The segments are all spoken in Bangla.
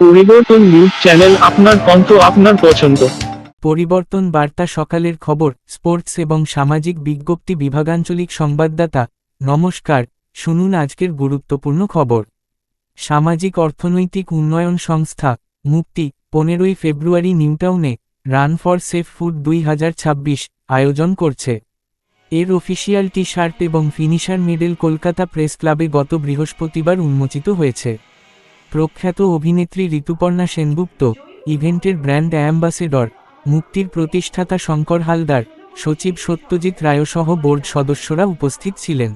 পরিবর্তন নিউজ চ্যানেল আপনার কণ্ঠ আপনার পছন্দ। পরিবর্তন বার্তা সকালের খবর, স্পোর্টস এবং সামাজিক বিজ্ঞপ্তি বিভাগাঞ্চলিক সংবাদদাতা, নমস্কার, শুনুন আজকের গুরুত্বপূর্ণ খবর। সামাজিক অর্থনৈতিক উন্নয়ন সংস্থা, মুক্তি, পনেরোই ফেব্রুয়ারি নিউটাউনে, রান ফর সেফ ফুড দুই হাজার ছাব্বিশ আয়োজন করছে। এর অফিসিয়াল টি শার্ট এবং ফিনিশার মেডেল কলকাতা প্রেস ক্লাবে গত বৃহস্পতিবার উন্মোচিত হয়েছে। প্রখ্যাত অভিনেত্রী ঋতুপর্ণা সেনগুপ্ত, ইভেন্টের ব্র্যান্ড অ্যাম্বাসেডর, মুক্তির প্রতিষ্ঠাতা শঙ্কর হালদার, সচিব সত্যজিৎ রায়সহ বোর্ড সদস্যরা উপস্থিত ছিলেন।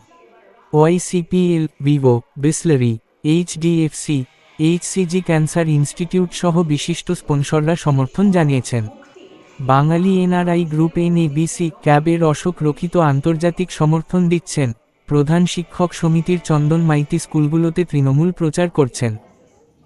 YCPL, Vivo, Bisleri, HDFC, HCG cancer institute সহ বিশিষ্ট স্পন্সররা সমর্থন জানিয়েছেন। বাঙালি এনআরআই গ্রুপ এনএবিসি, ক্যাবের অশোক রক্ষিত আন্তর্জাতিক সমর্থন দিচ্ছেন। প্রধান শিক্ষক সমিতির চন্দন মাইতি স্কুলগুলোতে তৃণমূল প্রচার করছেন।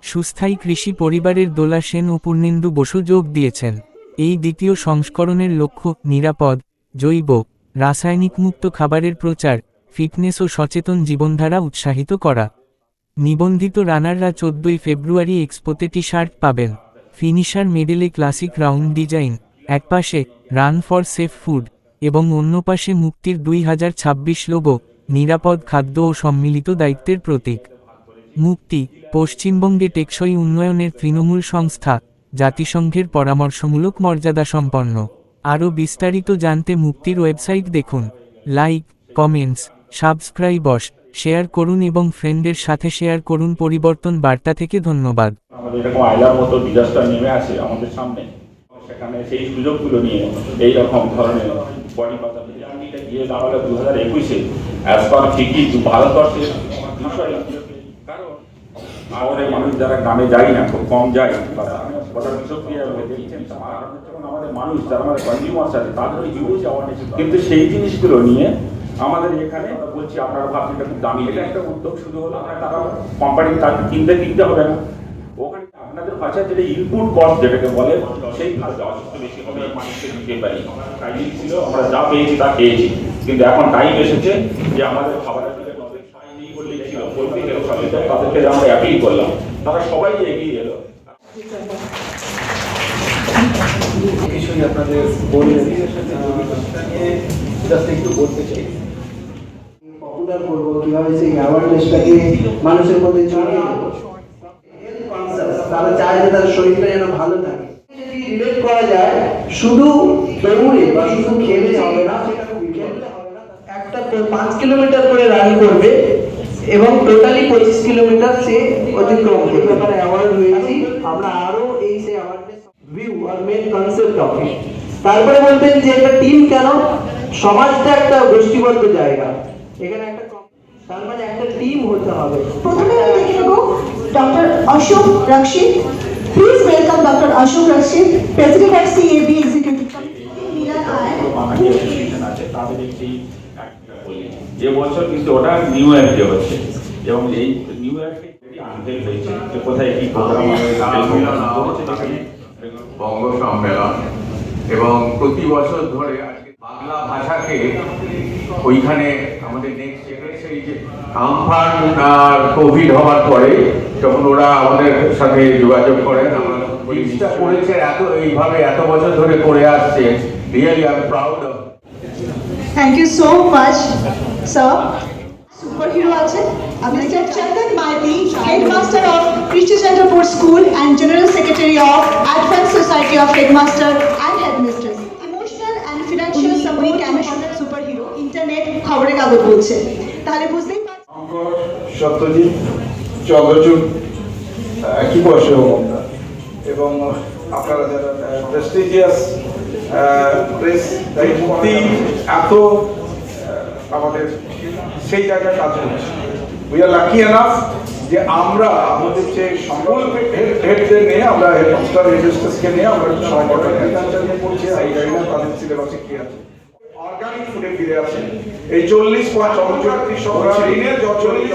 সুস্থায়ী কৃষি পরিবারের দোলা সেন ও পূর্ণেন্দু বসু যোগ দিয়েছেন। এই দ্বিতীয় সংস্করণের লক্ষ্য নিরাপদ, জৈব, রাসায়নিক মুক্ত খাবারের প্রচার, ফিটনেস ও সচেতন জীবনধারা উৎসাহিত করা। নিবন্ধিত রানাররা চোদ্দই ফেব্রুয়ারি এক্সপোতে টি শার্ট পাবেন। ফিনিশার মেডেলে ক্লাসিক রাউন্ড ডিজাইন, একপাশে রান ফর সেফ ফুড এবং অন্য পাশে মুক্তির দুই হাজার ছাব্বিশ লোগো, নিরাপদ খাদ্য ও সম্মিলিত দায়িত্বের প্রতীক। মুক্তি, পশ্চিমবঙ্গে টেকসই উন্নয়নের তৃণমূল সংস্থা, জাতিসংঘের পরামর্শমূলক মর্যাদা সম্পন্ন। আরও বিস্তারিত জানতে মুক্তির ওয়েবসাইট দেখুন। লাইক, কমেন্টস, সাবস্ক্রাইবস, শেয়ার করুন এবং ফ্রেন্ডের সাথে শেয়ার করুন পরিবর্তন বার্তা থেকে ধন্যবাদ। সেখানে সেই সুযোগগুলো নিয়ে ধরনের বডি গিয়ে দাঁড়াল দু হাজার একুশে অ্যাজ পার ঠিকই ভারতবর্ষের আমাদের মানুষ যারা গ্রামে যায় না, খুব কম যায়। ওটার বিষক্রিয়া দেখছেন আমাদের মানুষ যারা আমাদের কনজিউমার্স আছে তাদের কিন্তু সেই জিনিসগুলো নিয়ে আমাদের এখানে বলছি, আপনারা ভাবছেন খুব দামি। এটা একটা উদ্যোগ শুরু হলো আপনার টাকা কোম্পানি তাকে কিনতে কিনতে হবে না। ওখানে আপনাদের ভাষায় যেটা ইনপুট কস্ট যেটাকে বলে, সেই বেশি হবে মানুষকে দিতে পারি। ছিল, আমরা যা পেয়েছি তা পেয়েছি। কিন্তু এখন টাইম এসেছে যে আমাদের খাবারের দিকে নজর নেই বললেই ছিল পরিস্থিতির তাদেরকে আমরা অ্যাপিল করলাম তারা সবাই এগিয়ে এলো। কিছুই আপনাদের জাস্ট একটু বলতে চাই। পপুলার করব কীভাবে সেই অ্যাওয়ারনেসটাকে মানুষের মধ্যে ছড়িয়ে দেবো। Health conscious, তারা চায় যে তার শরীরটা যেন ভালো থাকে। যদি রিলেট করা যায় শুধু দৌড়ে বা শুধু খেলে হবে না সেটা একটা পাঁচ কিলোমিটার করে রান করবে এবং টোটালি পঁচিশ কিলোমিটার সে অতিক্রম করবে। ব্যাপারে অ্যাওয়ার্ড হয়েছি আমরা আরও এই সে ভিউ আর মেন কনসেপ্ট অফ ইট তারপরে বলতেন যে একটা টিম কেন? সমাজটা একটা গোষ্ঠীবদ্ধ জায়গা। এখানে একটা তার মানে একটা টিম হতে হবে। প্রথমে আমি দেখে নেব doctor Ashok Rakshid please welcome doctor Ashok Rakshid president of CAB executive আয় বাঙালি অ্যাসোসিয়েশন আছে তাদের একটি যে বছর কিন্তু ওটা নিউ ইয়ার ডে হচ্ছে। এবং এই নিউ ইয়ার আনভেল হয়েছে। যে কোথায় কি প্রোগ্রাম বঙ্গ সম্মেলন। এবং প্রতি বছর ধরে বাংলা ভাষাকে ওইখানে আমাদের নেক্সট সেই যে আমফান আর কোভিড হওয়ার পরে যখন ওরা আমাদের সাথে যোগাযোগ করেন আমরা জিনিসটা করেছে। এত এইভাবে এত বছর ধরে করে আসছে really I am proud of thank you so much sir super hero আছে mister Chandan Maity headmaster of Krishti centre for school and general secretary of advance society of headmaster and headmistress emotional and financial support কেন সুপার হিরো ইন্টারনেট খবরের কাগজ বলছে। তাহলে বুঝতেই সত্যজিৎ চন্দ্রচূড় একই বয়সে এবং আপনারা যারা প্রেস্টিজিয়াস প্রেস মুক্তি এত আমাদের সেই জায়গায় কাজ উই আর লাকি এনাফ যে আমরা আমাদের যে সকল হেডদের নিয়ে আমরা নিয়ে আমরা এই না তাদের সিলেবাসে কি আছে? অর্গানিক ফুডে ফিরে এই চল্লিশ পঁয়ত্রিশ ঋণের চল্লিশ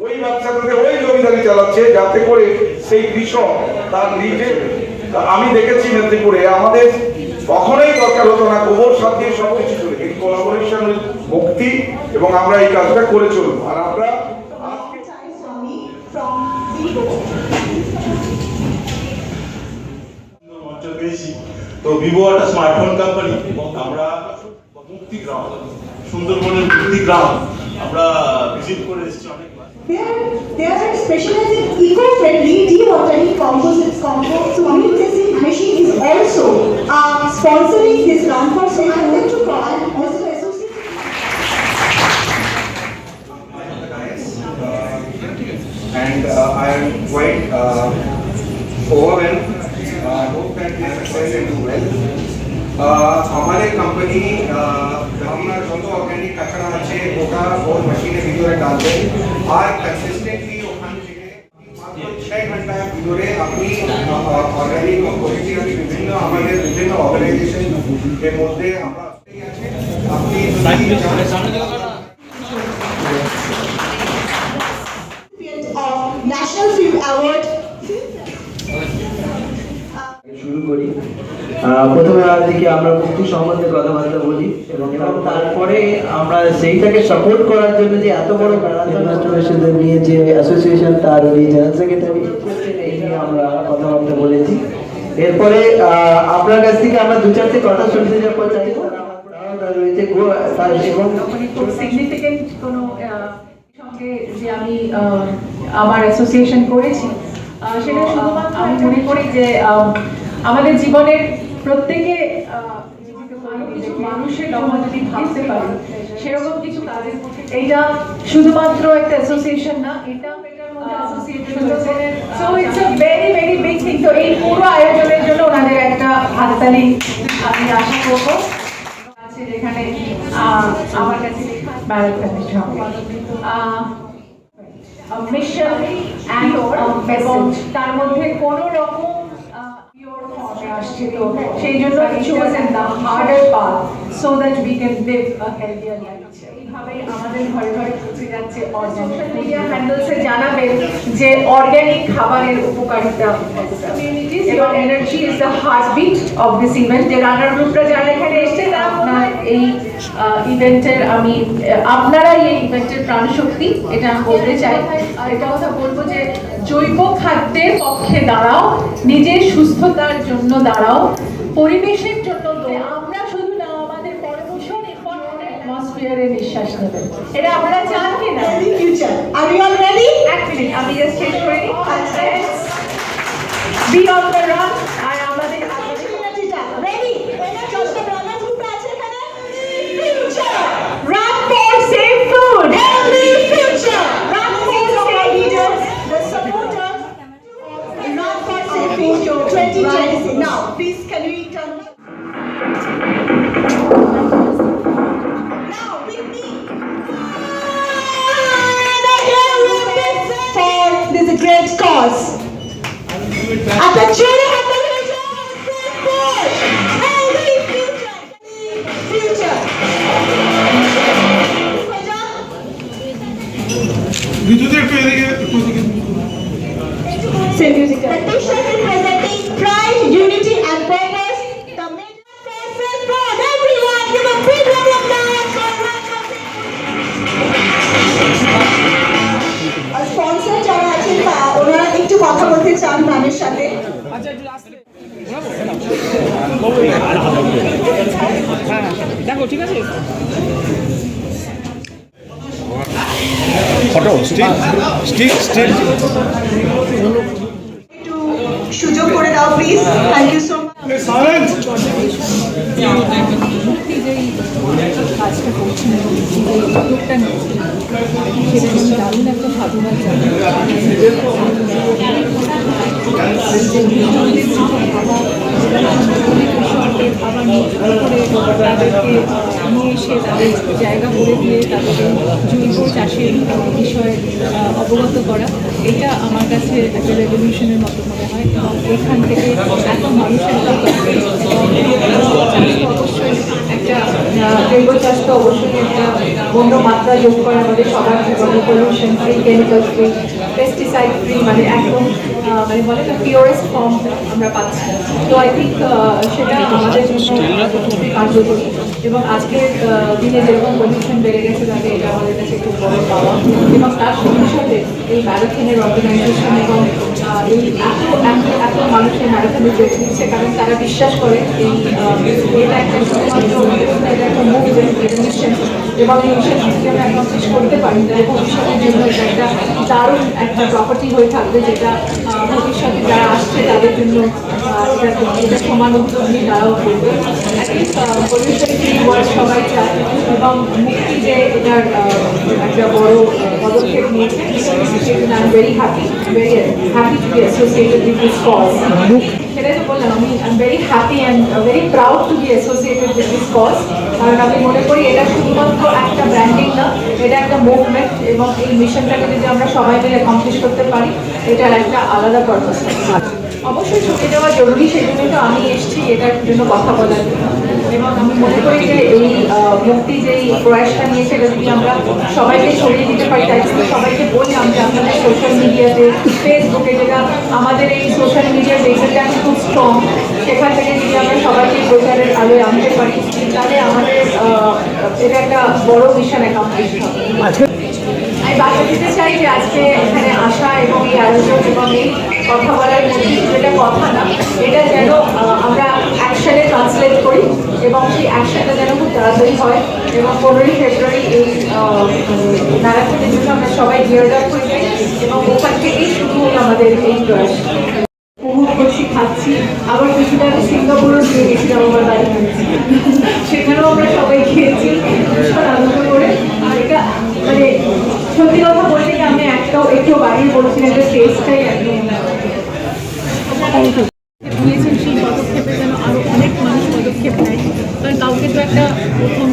ওই ব্যবসাটাতে ওই জমিদারি চালাচ্ছে যাতে করে সেই কৃষক তার নিজে আমি দেখেছি মেদিনীপুরে আমাদের কখনোই দরকার হতো না কোমর সাপ দিয়ে সব কিছু চলে এই কোলাবোরেশন মুক্তি এবং আমরা এই কাজটা করে চলবো। আর আমরা তো ভিভো একটা স্মার্টফোন কোম্পানি এবং আমরা মুক্তি গ্রাম সুন্দরবনের মুক্তি গ্রাম আমরা ভিজিট করে এসেছি অনেক They are specialized in eco-friendly dewatering composites compost Foundation is also uh, sponsoring this round for so I'm going to call Mr. And uh, I am quite uh, overwhelmed. Uh, I hope that exercise will do well. Uh, हमारे कंपनी हमने uh, जो ऑर्गेनिक कचरा अच्छे होगा और मशीनें वीडियो डालते हैं हर कचरे ভিতরে আপনি অর্গানিক কোয়ালিটি আমি বিভিন্ন আমাদের বিভিন্ন অর্গানাইজেশন এর মধ্যে আমরা আপনি Film শুরু করি। আহ, প্রথমে দিকে আমরা মুক্তি সম্বন্ধে কথাবার্তা বলি এবং তারপরে আমরা সেইটাকে সাপোর্ট করার জন্য যে এত বড় ম্যারাথন নিয়ে যে অ্যাসোসিয়েশন তার উনি জেনারেল সেক্রেটারি এই নিয়ে আমরা কথাবার্তা বলেছি এরপরে আপনার কাছ থেকে আমরা দু চারটে কথা শুনতে যাব চাই রয়েছে এবং মানে খুব সিগনিফিকেন্ট কোনো সঙ্গে যে আমি আমার অ্যাসোসিয়েশন করেছি সেটা শুধুমাত্র আমি মনে করি যে আমাদের জীবনের প্রত্যেকে মানুষের জন্য যদি ভাবতে পারি সেরকম কিছু কাজের মধ্যে এইটা শুধুমাত্র একটা অ্যাসোসিয়েশন না এটা so it's a very very big thing তো এই পুরো আয়োজনের জন্য ওনাদের একটা হাততালি আমি আশা করব। আছে যেখানে আমার কাছে তার মধ্যে কোনো রকম আসছে তো সেই জন্য chosen the harder path so that we can এইভাবেই আমাদের ঘরে ঘরে যাচ্ছে সোশ্যাল মিডিয়া হ্যান্ডেলসে জানাবেন যে অর্গ্যানিক খাবারের উপকারিতা এবং energy is the heartbeat of this event যে রানার গ্রুপরা যারা এখানে এসছে আপনার এই ইভেন্টের আমি আপনারাই এই ইভেন্টের প্রাণশক্তি এটা আমি বলতে চাই আর এটা কথা বলব যে জৈব খাদ্যের পক্ষে দাঁড়াও নিজের সুস্থতার জন্য দাঁড়াও পরিবেশের জন্য দৌড়াও। আমরা অ্যাটমসফিয়ারে নিঃশ্বাস নেবেন এটা আপনারা চান কি না Healthy future. Are you all ready? এক মিনিট আমি জাস্ট শেষ করে নিই বি অন দ্য রান আর আমাদের Ready? এবার যত রান্নার গ্রুপটা আছে এখানে? Future. Run for safe food Healthy future. Run for safe leaders, the supporters. Run for safe food 2026. Now, please Pride, unity, and purpose. The major forces for everyone. Give a big চান ম্যামের সাথে একটু সুযোগ করে দাও প্লিজ থ্যাংক ইউ সো কাজটা করছেন যে উদ্যোগটা নিয়েছেন সেটা আমি দারুণ একটা সাধুবাদ জানাই আবার নতুন করে তাদেরকে নিয়ে এসে তাদের জায়গা করে দিয়ে তাদেরকে জৈব চাষের বিষয়ে অবগত করা, এটা আমার কাছে একটা রেভলিউশনের মতো মনে হয় এবং এখান থেকে এত মানুষের জৈব চাষ তো অবশ্যই একটা অন্য মাত্রা যোগ করা আমাদের সবার জীবনে pollution free chemical free pesticide free মানে একদম মানে বলে না পিওরেস্ট ফর্ম আমরা পাচ্ছি। তো আই থিঙ্ক সেটা আমাদের জন্য কার্যকরী। এবং আজকের দিনে যেরকম পলিউশন বেড়ে গেছে তাতে এটা আমাদের কাছে খুব বড় পাওয়া। এবং তার সাথে সাথে এই ম্যারাথনের অর্গানাইজেশন এবং এই এত এত এত মানুষের ম্যারাথনে যোগ দিচ্ছে কারণ তারা বিশ্বাস করে এই এটা একটা এটা একটা মুভমেন্ট এটা মিশন এবং এই মিশন যদি আমরা অ্যাকমপ্লিশ করতে পারি তাহলে ভবিষ্যতের জন্য এটা একটা দারুণ একটা প্রপার্টি হয়ে থাকবে যেটা ভবিষ্যতে যারা আসছে তাদের জন্য এটা তারাও করবে। সবাই এবং মুক্তি যে এটার একটা বড় পদক্ষেপ নিয়েছে very happy very happy to be associated with this আমি I very happy and very proud to be associated with this cause কারণ আমি মনে করি এটা শুধুমাত্র একটা ব্র্যান্ডিং না, এটা একটা মুভমেন্ট এবং এই মিশনটাকে যদি আমরা সবাই মিলে অ্যাকমপ্লিশ করতে পারি, এটার একটা আলাদা পারপাস অবশ্যই ছুটি দেওয়া জরুরি সেই জন্য তো আমি এসেছি, এটার জন্য কথা বলার জন্য। আমি মনে করি যে এই মুক্তি যে প্রয়াসটা নিয়েছে এটা যদি আমরা সবাইকে ছড়িয়ে দিতে পারি তাই জন্য সবাইকে বললাম যে আপনাদের সোশ্যাল মিডিয়াতে ফেসবুকে যেটা আমাদের এই সোশ্যাল মিডিয়ার এখন খুব স্ট্রং সেখান থেকে যদি আমরা সবাইকে প্রচারের আলোয় আনতে পারি তাহলে আমাদের এটা একটা বড় মিশন অ্যাকামপ্লিশ হবে। আমি বার্তা দিতে চাই যে আজকে এখানে আসা এবং এই আয়োজন এবং এই কথা বলার মধ্যে এটা কথা না, এটা যেন আমরা অ্যাকশনে ট্রান্সলেট করি এবং সেই অ্যাকশনটা যেন খুব তাড়াতাড়ি হয় এবং পনেরোই ফেব্রুয়ারি এই ম্যারাথনের জন্য আমরা সবাই গিয়ার আপ হয়ে যাই এবং ওখান থেকেই শুরু হলো আমাদের এই প্রয়াস সেখানেও আমরা সবাই খেয়েছি আনন্দ করে। আর এটা মানে সত্যি কথা একটাও একটু বাড়িয়ে বলছিলেন যে টেস্টটাই একদম নিয়েছেন সেই পদক্ষেপে যেন আরও অনেক মানুষ পদক্ষেপ নেয়। কারণ কাউকে তো একটা প্রথম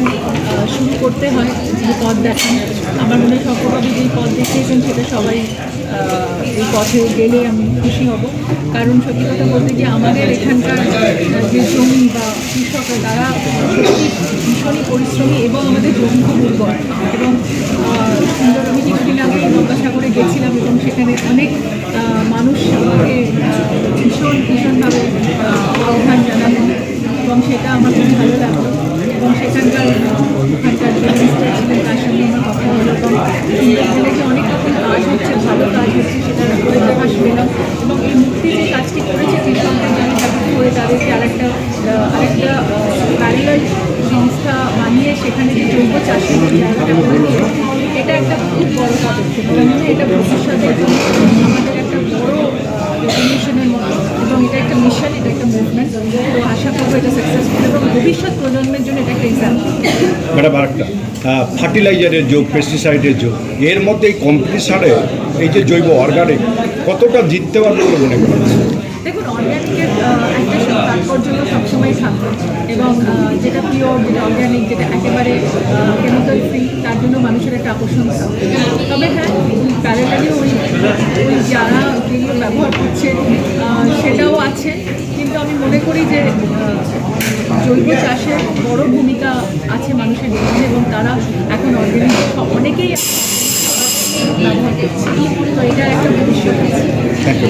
শুরু করতে হয় যে পথ দেখান। আমার মনে হয় সকলভাবে যেই পথ দেখিয়েছেন সেটা সবাই এই পথে গেলে আমি খুশি হব। কারণ সত্যি কথা বলতে গিয়ে আমাদের এখানকার যে জমি বা কৃষকরা তারা ভীষণই পরিশ্রমী এবং আমাদের জমি খুব উর্বর। এবং সুন্দর আমি কিছুদিন আগে গঙ্গাসাগরে গেছিলাম এবং সেখানে অনেক মানুষ আমাকে আহ, ভীষণ ভীষণভাবে আহ, আহ্বান জানালেন এবং সেটা আমার খুব ভালো লাগল এবং সেখানকার আহ, ওখানকার যে মিনিস্টার ছিলেন তার সঙ্গে আমার কথা হলো এবং সুন্দরবনে যে অনেক রকম কাজ হচ্ছে ভালো কাজ হচ্ছে সেটার উপরে প্রকাশ পেলাম এবং এই মুক্তি যে কাজটি করেছে কৃষকদের জন্য চাকরি করে তাদেরকে আরেকটা আহ, আরেকটা প্যারেলাল সংস্থা বানিয়ে সেখানে যে জৈব চাষের জায়গাটা করে দিল এটা একটা খুব বড় পদক্ষেপ এটা ভবিষ্যতের আমাদের একটা বড় রেভলিউশনের মতো এবং এটা একটা মিশন এটা একটা মুভমেন্ট তো আশা করব এটা সাকসেসফুল এবং ভবিষ্যৎ প্রজন্মের জন্য এটা একটা এক্সাম্পল ম্যাডাম আরেকটা। ফার্টিলাইজারের যোগ পেস্টিসাইডের যোগ এর মধ্যে এই কম্পিটিশনে এই যে জৈব অর্গানিক কতটা জিততে পারবে বলে মনে করেন? দেখুন অর্গ্যানিকের একটা তাৎপর্য সবসময় থাকবে এবং যেটা পিওর যেটা অর্গ্যানিক যেটা একেবারে জন্য মানুষের একটা আকর্ষণ তবে হ্যাঁ প্যারালালি ওই ওই যারা যেগুলো ব্যবহার করছে সেটাও আছে। কিন্তু আমি মনে করি যে জৈব চাষের বড় ভূমিকা আছে মানুষের জীবনে এবং তারা এখন অর্গ্যানিক অনেকেই ব্যবহার করছে। তো এটার একটা ভবিষ্যৎ আছে।